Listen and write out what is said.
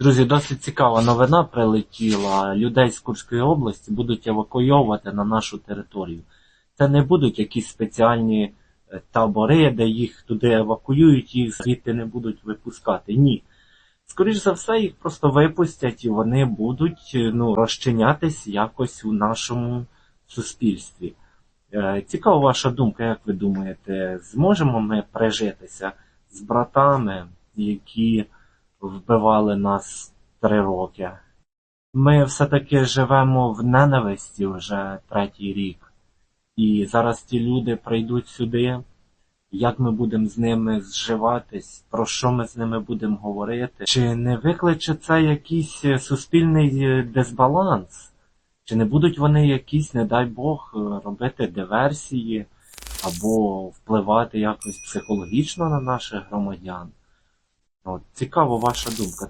Друзі, досить цікава новина прилетіла. Людей з Курської області будуть евакуйовувати на нашу територію. Це не будуть якісь спеціальні е, табори, де їх туди евакуюють, їх звідти не будуть випускати. Ні. Скоріш за все, їх просто випустять і вони будуть е, ну, розчинятись якось у нашому суспільстві. Е, Цікава ваша думка, як ви думаєте, зможемо ми прижитися з братами, які вбивали нас три роки? Ми все-таки живемо в ненависті вже третій рік. І зараз ті люди прийдуть сюди. Як ми будемо з ними зживатись, про що ми з ними будемо говорити? Чи не викличе це якийсь е, суспільний е, дисбаланс? Чи не будуть вони якісь, не дай Бог, е, робити диверсії або впливати якось психологічно на наших громадян? Цікава ваша думка.